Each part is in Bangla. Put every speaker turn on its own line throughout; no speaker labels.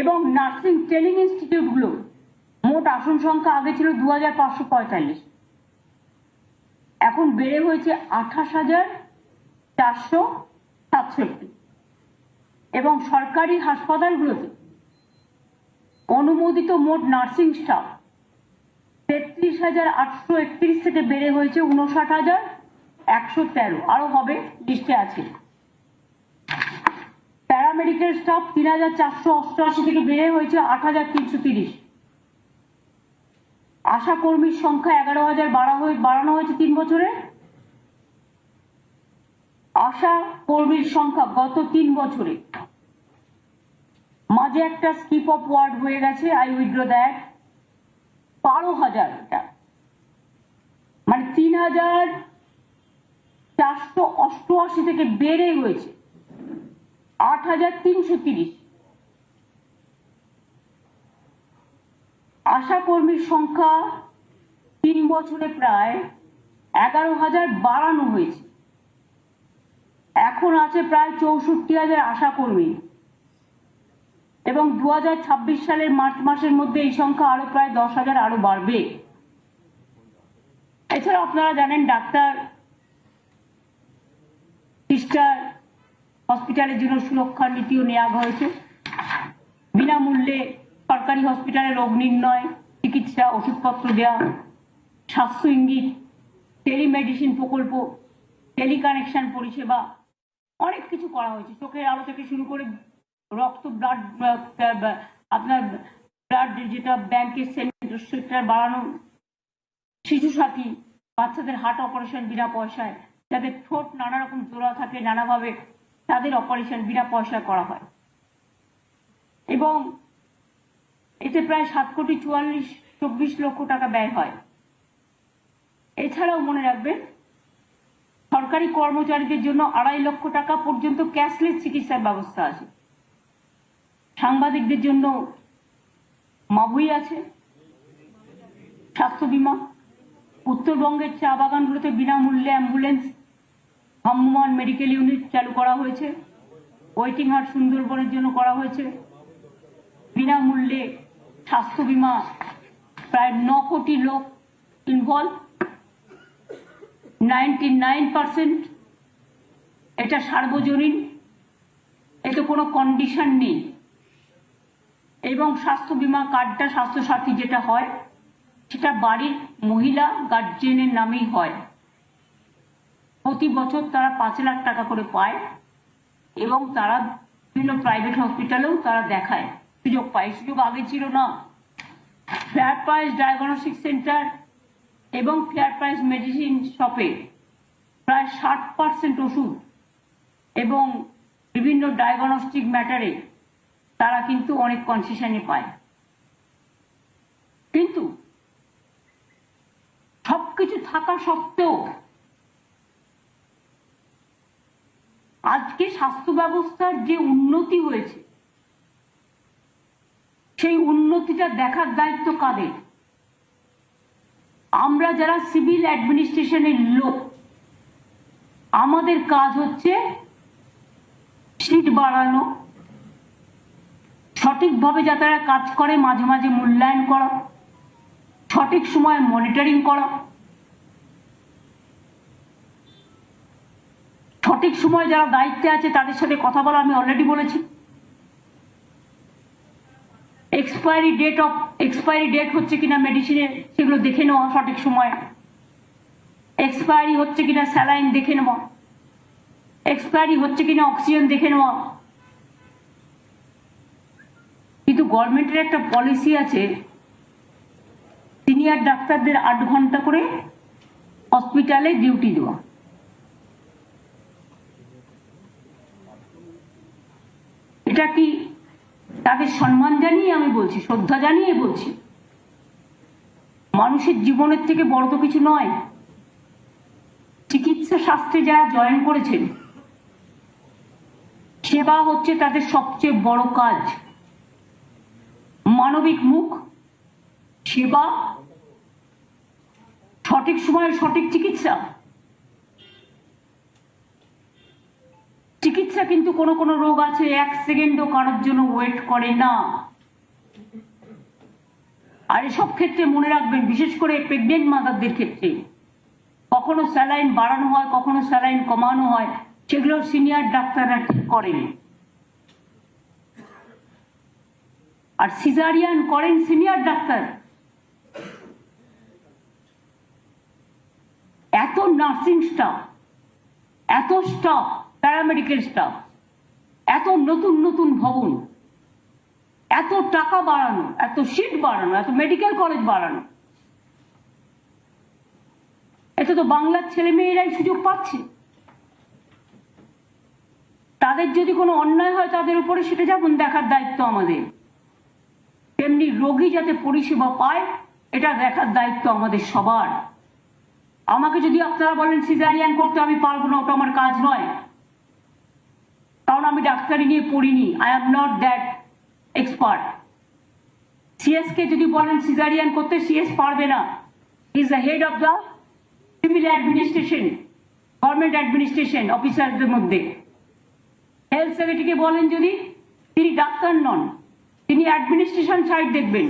এবং নার্সিং ট্রেনিং ইনস্টিটিউটগুলো মোট আসন সংখ্যা আগে ছিল দু হাজার পাঁচশো পঁয়তাল্লিশ। এখন বেড়ে হয়েছে আঠাশ হাজার চারশো সাতষট্টি। এবং সরকারি হাসপাতালগুলোতে অনুমোদিত মোট নার্সিং স্টাফ তেত্রিশ হাজার আটশো একত্রিশ থেকে বেড়ে হয়েছে উনষাট হাজার একশো তেরো। আরও হবে, লিস্টে আছে। প্যারামেডিক্যাল স্টাফ তিন হাজার চারশো অষ্টআশি থেকে বেড়ে হয়েছে আট হাজার তিনশো তিরিশ। আশা কর্মীর সংখ্যা এগারো হাজার বাড়া হয়ে বাড়ানো হয়েছে তিন বছরে। আশা কর্মীর সংখ্যা গত তিন বছরে। মাঝে একটা স্কিপ অফ ওয়ার্ড হয়ে গেছে আই উইড্রো দ্যাট বারো হাজার মানে তিন হাজার চারশো অষ্টআশি থেকে বেড়ে হয়েছে। আট হাজার তিনশো তিরিশ। আশা কর্মীর সংখ্যা তিন বছরে প্রায় এগারো হাজার বাড়ানো হয়েছে। এখন আছে প্রায় চৌষট্টি হাজার আশা কর্মী। এবং দু হাজার ছাব্বিশ সালের মার্চ মাসের মধ্যে এই সংখ্যা আরও প্রায় দশ হাজার আরও বাড়বে। এছাড়া আপনারা জানেন ডাক্তার হসপিটালের জন্য সুরক্ষা নীতিও নেওয়া হয়েছে। বিনামূল্যে সরকারি হসপিটালে রোগ নির্ণয়, চিকিৎসা, ওষুধপত্র দেওয়া, স্বাস্থ্য ইঙ্গিত, টেলিমেডিসিন প্রকল্প, টেলিকানেকশন পরিষেবা, অনেক কিছু করা হয়েছে। চোখের আলো থেকে শুরু করে রক্ত ব্লাড আপনার ব্লাড যেটা ব্যাংকের সেন্টার বাড়ানো, শিশু সাথী, বাচ্চাদের হার্ট অপারেশন বিনা পয়সায়, যাদের ঠোঁট নানা রকম জোড়া থাকে, নানাভাবে তাদের অপারেশন বিনা পয়সায় করা হয়। এবং এতে প্রায় সাত কোটি চুয়াল্লিশ, চব্বিশ লক্ষ টাকা ব্যয় হয়। এছাড়াও মনে রাখবেন, সরকারি কর্মচারীদের জন্য আড়াই লক্ষ টাকা পর্যন্ত ক্যাশলেস চিকিৎসার ব্যবস্থা আছে। সাংবাদিকদের জন্য মাবুই আছে, স্বাস্থ্য বীমা, উত্তরবঙ্গের চা বাগানগুলোতে বিনামূল্যে অ্যাম্বুলেন্স ভ্রাম্যমান মেডিকেল ইউনিট চালু করা হয়েছে। ওয়েটিং হাট সুন্দরবনের জন্য করা হয়েছে। বিনামূল্যে স্বাস্থ্য বীমা প্রায় ন কোটি লোক ইনভলভ নাইনটি নাইন পার্সেন্ট এটা সার্বজনীন। এতে কোনো কন্ডিশন নেই। এবং স্বাস্থ্য বীমা কার্ডটা স্বাস্থ্যসাথী যেটা হয়, সেটা বাড়ির মহিলা গার্জেনের নামেই হয়। প্রতি বছর তারা পাঁচ লাখ টাকা করে পায় এবং তারা বিভিন্ন প্রাইভেট হসপিটালেও তারা দেখায়। সুযোগ পায়। সুযোগ আগে ছিল না। ফেয়ার প্রাইস ডায়াগনস্টিক সেন্টার এবং ফেয়ার প্রাইস মেডিসিন শপে প্রায় ষাট পার্সেন্ট ওষুধ এবং বিভিন্ন ডায়াগনস্টিক ম্যাটারে তারা কিন্তু অনেক কনসেশনে পায়। কিন্তু সবকিছু থাকা সত্ত্বেও আজকে স্বাস্থ্য ব্যবস্থার যে উন্নতি হয়েছে, সেই উন্নতিটা দেখার দায়িত্ব কাদের? আমরা যারা সিভিল অ্যাডমিনিস্ট্রেশনের লোক, আমাদের কাজ হচ্ছে সিট বাড়ানো, সঠিকভাবে যাতে তারা কাজ করে, মাঝে মাঝে মূল্যায়ন করা, সঠিক সময় মনিটরিং করা। সঠিক সময় যারা দায়িত্বে আছে, তাদের সাথে কথা বলা আমি অলরেডি বলেছি। Expiry date of expiry date হচ্ছে কিনা মেডিসিনে সেগুলো দেখে নেওয়া সঠিক সময়। এক্সপায়ারি হচ্ছে কিনা স্যালাইন দেখে নেওয়া। এক্সপায়ারি হচ্ছে কিনা অক্সিজেন দেখে নেওয়া। কিন্তু গভর্নমেন্টের একটা পলিসি আছে সিনিয়র ডাক্তারদের আট ঘণ্টা করে হসপিটালে ডিউটি দেওয়া। এটা কি তাদের সম্মান জানিয়ে আমি বলছি, শ্রদ্ধা জানিয়ে বলছি? মানুষের জীবনের থেকে বড় তো কিছু নয়। চিকিৎসা শাস্ত্রে যারা জয়েন করেছেন, সেবা হচ্ছে তাদের সবচেয়ে বড় কাজ। মানবিক মুখ, সেবা, সঠিক সময়ে সঠিক চিকিৎসা। চিকিৎসা কিন্তু কোনো কোনো রোগ আছে, এক সেকেন্ডও কারোর জন্য ওয়েট করে না। আর এসব ক্ষেত্রে মনে রাখবেন, বিশেষ করে প্রেগনেন্ট মাদারদের ক্ষেত্রে, কখনো স্যালাইন বাড়ানো হয়, কখনো স্যালাইন কমানো হয়, সেগুলো সিনিয়র ডাক্তাররা ঠিক করেন। আর সিজারিয়ান করেন সিনিয়র ডাক্তার। এত নার্সিং স্টাফ এত স্টাফ প্যারামেডিক্যাল স্টাফ এত নতুন নতুন ভবন, এত টাকা বাড়ানো, এত সিট বাড়ানো, এত মেডিকেল কলেজ বাড়ানো। এতে তো বাংলার ছেলে মেয়েরাই সুযোগ পাচ্ছে। তাদের যদি কোনো অন্যায় হয়, তাদের উপরে সেটা যেমন দেখার দায়িত্ব আমাদের, তেমনি রোগী যাতে পরিষেবা পায়, এটা দেখার দায়িত্ব আমাদের সবার। আমাকে যদি আপনারা বলেন, সিজারিয়ান, করতে আমি পারব না, ওটা আমার কাজ নয়। কারণ আমি ডাক্তারি নিয়ে পড়িনি I am not that expert CS কে যদি বলেন সিজারিয়ান করতে সিএস পারবে না। Is the head of the civil administration government administration অফিসারদের মধ্যে। হেলথ সেক্রেটারিকে বলেন যদি, তিনি ডাক্তার নন, তিনি অ্যাডমিনিস্ট্রেশন সাইড দেখবেন।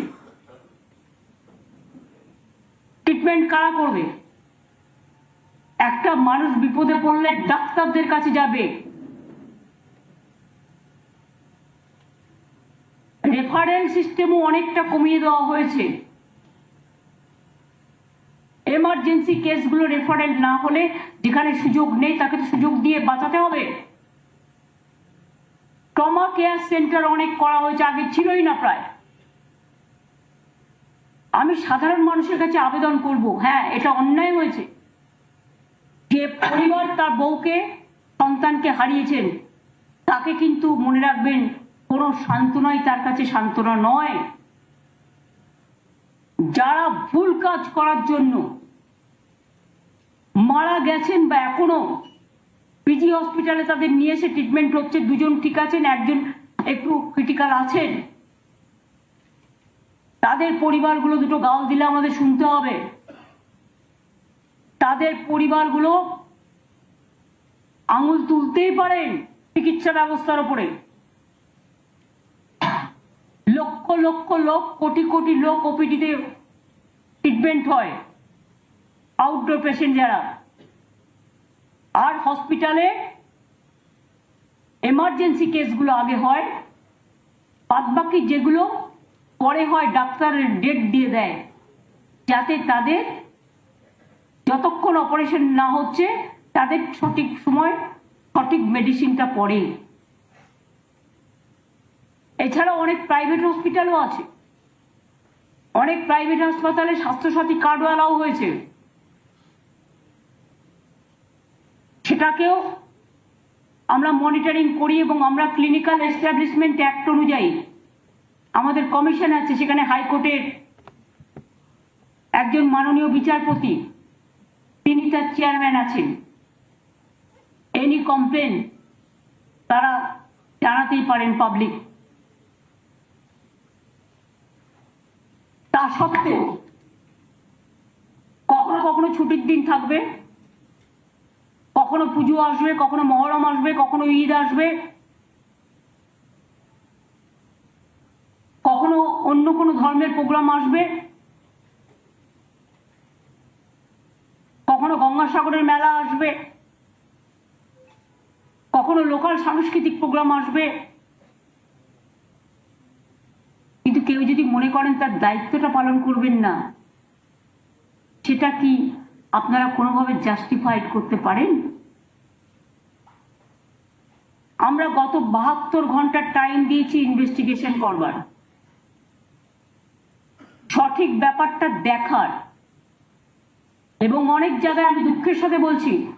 ট্রিটমেন্ট কারা করবে? একটা মানুষ বিপদে পড়লে ডাক্তারদের কাছে যাবে। রেফারেল সিস্টেমও অনেকটা কমিয়ে দেওয়া হয়েছে। এমার্জেন্সি কেসগুলো রেফারেল না হলে যেখানে সুযোগ নেই, তাকে তো সুযোগ দিয়ে বাঁচাতে হবে। ট্রমা কেয়ার সেন্টার অনেক করা হয়েছে, আগে ছিলই না প্রায়। আমি সাধারণ মানুষের কাছে আবেদন করব হ্যাঁ এটা অন্যায় হয়েছে। যে পরিবার তার বউকে, সন্তানকে হারিয়েছেন, তাকে কিন্তু মনে রাখবেন কোনো সান্ত্বনাই তার কাছে সান্ত্বনা নয়। যারা ভুল কাজ করার জন্য মারা গেছেন বা এখনও পিজি হসপিটালে তাদের নিয়ে এসে ট্রিটমেন্ট হচ্ছে, দুজন ঠিক আছেন, একজন একটু ক্রিটিক্যাল আছেন, তাদের পরিবারগুলো দুটো গাল দিলে আমাদের শুনতে হবে। তাদের পরিবারগুলো আঙুল তুলতেই পারেন চিকিৎসা ব্যবস্থার উপরে লক্ষ লক্ষ লোক কোটি কোটি লোক ওপিডিতে ট্রিটমেন্ট হয়। আউটডোর পেশেন্ট যারা। আর হসপিটালে এমার্জেন্সি কেসগুলো আগে হয়। বাদ বাকি যেগুলো পরে হয় ডাক্তারের ডেট দিয়ে দেয়। যাতে তাদের যতক্ষণ অপারেশন না হচ্ছে, তাদের সঠিক সময় সঠিক মেডিসিনটা পড়ে এছাড়া অনেক প্রাইভেট হসপিটালও আছে। অনেক প্রাইভেট হাসপাতালে স্বাস্থ্যসাথী কার্ডওয়ালাও হয়েছে। সেটাকেও আমরা মনিটরিং করি এবং আমরা ক্লিনিক্যাল এস্টাবলিশমেন্ট অ্যাক্ট অনুযায়ী আমাদের কমিশন আছে, সেখানে হাইকোর্টের একজন মাননীয় বিচারপতি, তিনি তার চেয়ারম্যান আছেন। এনি কমপ্লেন তারা জানাতেই পারেন পাবলিক তা সত্ত্বেও কখনো কখনো ছুটির দিন থাকবে, কখনো পুজো আসবে, কখনো মহরম আসবে, কখনো ঈদ আসবে, কখনো অন্য কোনো ধর্মের প্রোগ্রাম আসবে, কখনো গঙ্গাসাগরের মেলা আসবে, কখনো লোকাল সাংস্কৃতিক প্রোগ্রাম আসবে কিন্তু কেউ যদি মনে করেন তার দায়িত্বটা পালন করবেন না, সেটা কি আপনারা কোনোভাবে জাস্টিফাইড করতে পারেন? আমরা গত বাহাত্তর ঘণ্টার টাইম দিয়েছি ইনভেস্টিগেশন করবার। সঠিক ব্যাপারটা দেখার। এবং অনেক জায়গায় আমি দুঃখের সাথে বলছি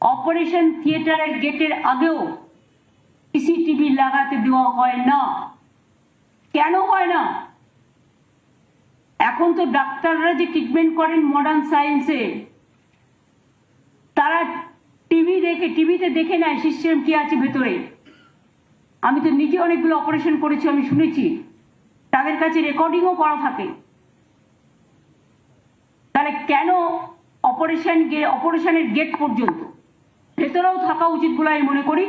অপারেশন থিয়েটারের গেটের আগেও সিসিটিভি লাগাতে দেওয়া হয় না। কেন হয় না? এখন তো ডাক্তাররা যে ট্রিটমেন্ট করেন মডার্ন সায়েন্সে তারা টিভি দেখে টিভিতে দেখে নেয় সিস্টেম কি আছে ভেতরে। আমি তো নিজে অনেকগুলো অপারেশন করেছি, আমি শুনেছি। তাদের কাছে রেকর্ডিংও করা থাকে। তাহলে কেন অপারেশন অপারেশনের গেট পর্যন্ত? ভেতরেও থাকা উচিত বলে আমি মনে করি।